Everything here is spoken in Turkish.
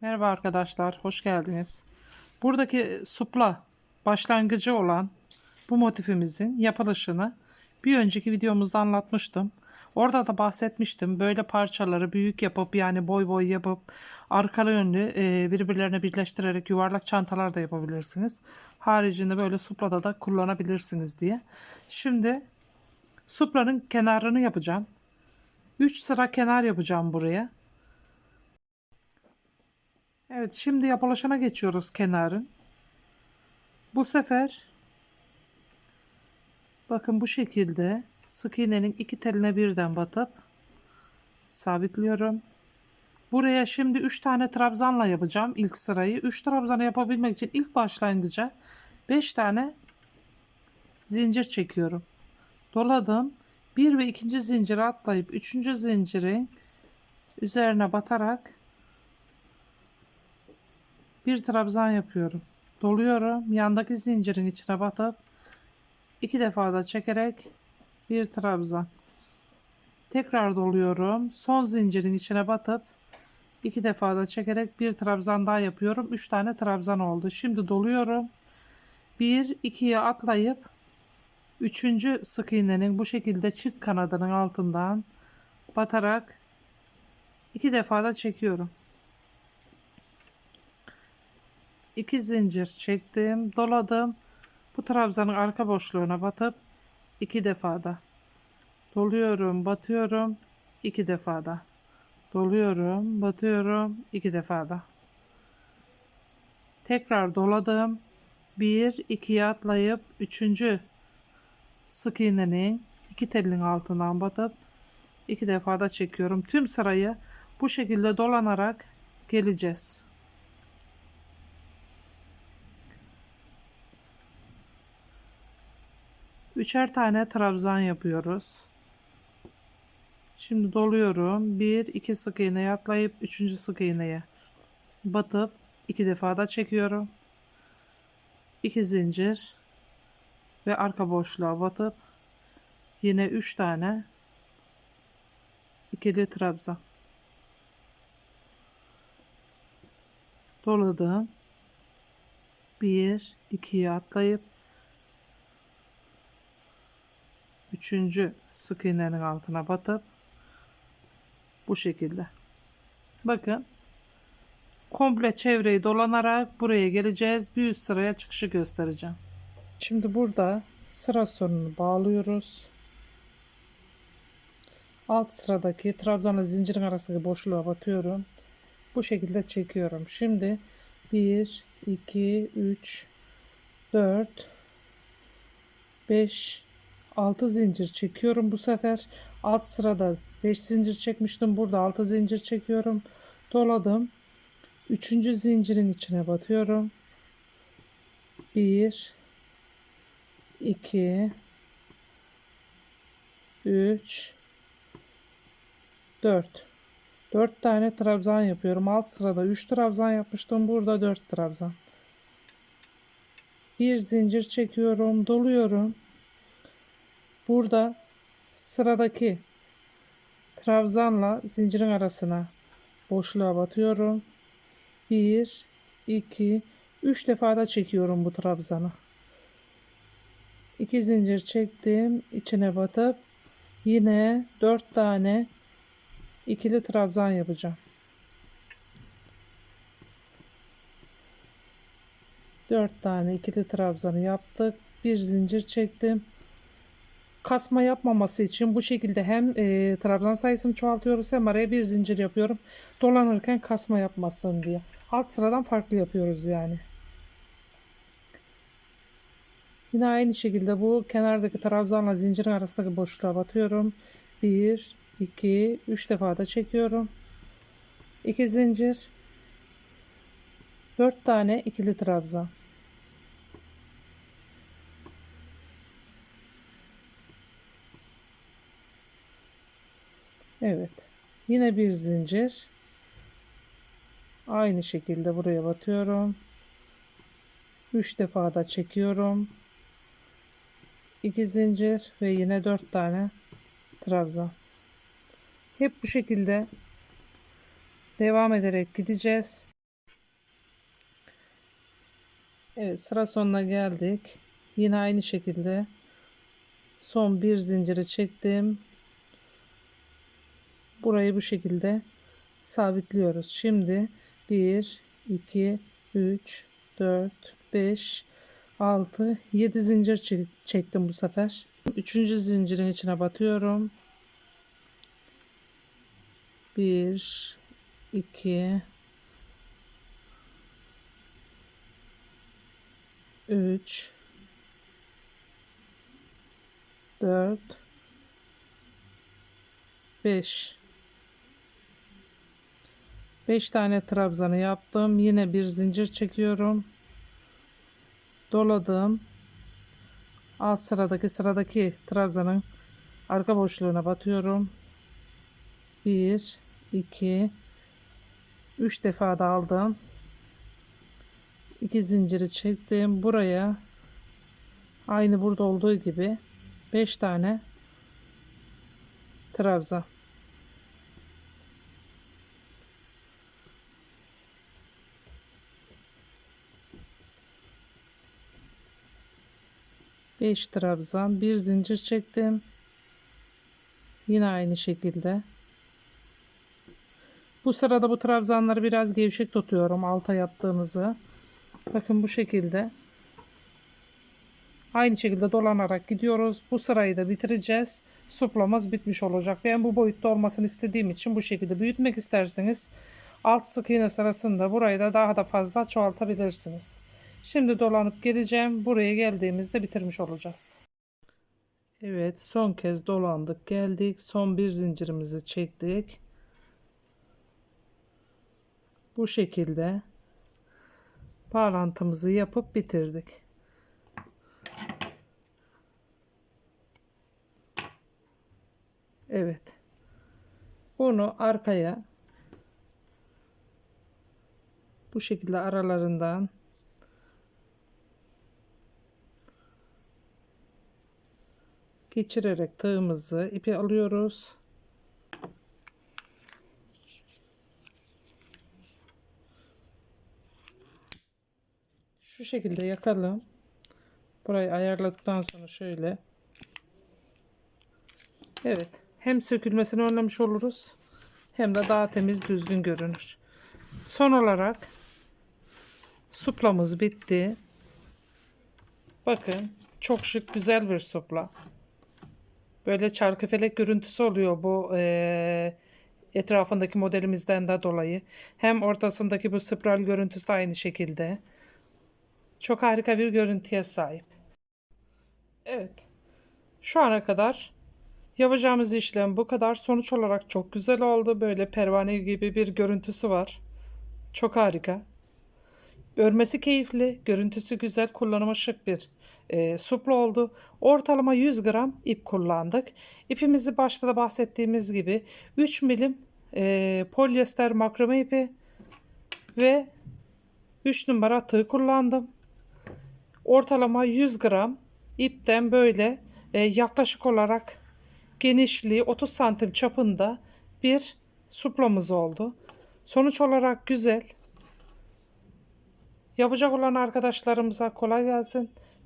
Merhaba arkadaşlar, hoş geldiniz. Buradaki supla başlangıcı olan bu motifimizin yapılışını bir önceki videomuzda anlatmıştım. Orada da bahsetmiştim. Böyle parçaları büyük yapıp yani boy boy yapıp arkalı yönlü e, birbirlerine birleştirerek yuvarlak çantalar da yapabilirsiniz. Haricinde böyle suplada da kullanabilirsiniz diye. Şimdi suplanın kenarını yapacağım. 3 sıra kenar yapacağım buraya. Evet şimdi yapılışına geçiyoruz kenarın. Bu sefer bakın bu şekilde sık iğnenin iki teline birden batıp sabitliyorum. Buraya şimdi 3 tane trabzanla yapacağım ilk sırayı. 3 trabzanı yapabilmek için ilk başlangıca 5 tane zincir çekiyorum. Doladım. 1 ve 2. zinciri atlayıp 3. zincirin üzerine batarak bir trabzan yapıyorum. Doluyorum. Yandaki zincirin içine batıp iki defa da çekerek bir trabzan. Tekrar doluyorum. Son zincirin içine batıp iki defa da çekerek bir trabzan daha yapıyorum. Üç tane trabzan oldu. Şimdi doluyorum. Bir, ikiye atlayıp üçüncü sık iğnenin bu şekilde çift kanadının altından batarak iki defa da çekiyorum. 2 zincir çektim, doladım. Bu trabzanın arka boşluğuna batıp iki defada doluyorum, batıyorum, iki defada doluyorum, batıyorum, iki defada. Tekrar doladım. 1 2'ye atlayıp üçüncü sık iğnenin iki telinin altından batıp iki defada çekiyorum. Tüm sırayı bu şekilde dolanarak geleceğiz. Üçer tane trabzan yapıyoruz. Şimdi doluyorum. Bir, iki sık iğneye atlayıp üçüncü sık iğneye batıp iki defa da çekiyorum. İki zincir ve arka boşluğa batıp yine üç tane ikili trabzan. Doladım. Bir, ikiye atlayıp üçüncü sık iğnenin altına batıp bu şekilde. Bakın komple çevreyi dolanarak buraya geleceğiz. Bir üst sıraya çıkışı göstereceğim. Şimdi burada sıra sonunu bağlıyoruz. Alt sıradaki trabzanla zincirin arasındaki boşluğa batıyorum. Bu şekilde çekiyorum. Şimdi 1, 2, 3, 4, 5, 6 zincir çekiyorum bu sefer. Alt sırada 5 zincir çekmiştim. Burada 6 zincir çekiyorum. Doladım. 3. zincirin içine batıyorum. 1 2 3 4 4 tane trabzan yapıyorum. Alt sırada 3 trabzan yapmıştım. Burada 4 trabzan. Bir zincir çekiyorum, doluyorum. Burada sıradaki trabzanla zincirin arasına boşluğa batıyorum. 1 2 3 defa da çekiyorum bu trabzanı. 2 zincir çektim, içine batıp yine 4 tane ikili trabzan yapacağım. 4 tane ikili trabzanı yaptık. Bir zincir çektim kasma yapmaması için bu şekilde hem e, trabzan sayısını çoğaltıyoruz hem araya bir zincir yapıyorum. Dolanırken kasma yapmasın diye. Alt sıradan farklı yapıyoruz yani. Yine aynı şekilde bu kenardaki trabzanla zincirin arasındaki boşluğa batıyorum. 1, 2, 3 defa da çekiyorum. 2 zincir. 4 tane ikili trabzan. Evet. Yine bir zincir. Aynı şekilde buraya batıyorum. 3 defa da çekiyorum. 2 zincir ve yine 4 tane trabzan. Hep bu şekilde devam ederek gideceğiz. Evet sıra sonuna geldik. Yine aynı şekilde son bir zinciri çektim. Burayı bu şekilde sabitliyoruz. Şimdi 1, 2, 3, 4, 5, 6, 7 zincir çek- çektim bu sefer. Üçüncü zincirin içine batıyorum. 1, 2, 3, 4, 5. 5 tane trabzanı yaptım. Yine bir zincir çekiyorum. Doladım. Alt sıradaki sıradaki trabzanın arka boşluğuna batıyorum. 1 2 3 defa da aldım. 2 zinciri çektim. Buraya aynı burada olduğu gibi 5 tane trabzan. Beş trabzan, bir zincir çektim. Yine aynı şekilde. Bu sırada bu trabzanları biraz gevşek tutuyorum alta yaptığımızı. Bakın bu şekilde. Aynı şekilde dolanarak gidiyoruz. Bu sırayı da bitireceğiz. Suplamız bitmiş olacak. Ben bu boyutta olmasını istediğim için bu şekilde büyütmek isterseniz alt sık iğne sırasında burayı da daha da fazla çoğaltabilirsiniz. Şimdi dolanıp geleceğim. Buraya geldiğimizde bitirmiş olacağız. Evet son kez dolandık geldik. Son bir zincirimizi çektik. Bu şekilde bağlantımızı yapıp bitirdik. Evet. Bunu arkaya bu şekilde aralarından geçirerek tığımızı ipi alıyoruz. Şu şekilde yakalım. Burayı ayarladıktan sonra şöyle. Evet. Hem sökülmesini önlemiş oluruz. Hem de daha temiz düzgün görünür. Son olarak suplamız bitti. Bakın çok şık güzel bir supla. Böyle çarkıfelek görüntüsü oluyor bu eee, etrafındaki modelimizden de dolayı. Hem ortasındaki bu spiral görüntüsü de aynı şekilde. Çok harika bir görüntüye sahip. Evet. Şu ana kadar yapacağımız işlem bu kadar. Sonuç olarak çok güzel oldu. Böyle pervane gibi bir görüntüsü var. Çok harika. Örmesi keyifli, görüntüsü güzel, kullanıma şık bir e, supla oldu. Ortalama 100 gram ip kullandık. İpimizi başta da bahsettiğimiz gibi 3 milim e, polyester makrame ipi ve 3 numara tığ kullandım. Ortalama 100 gram ipten böyle e, yaklaşık olarak genişliği 30 santim çapında bir suplamız oldu. Sonuç olarak güzel. Yapacak olan arkadaşlarımıza kolay gelsin.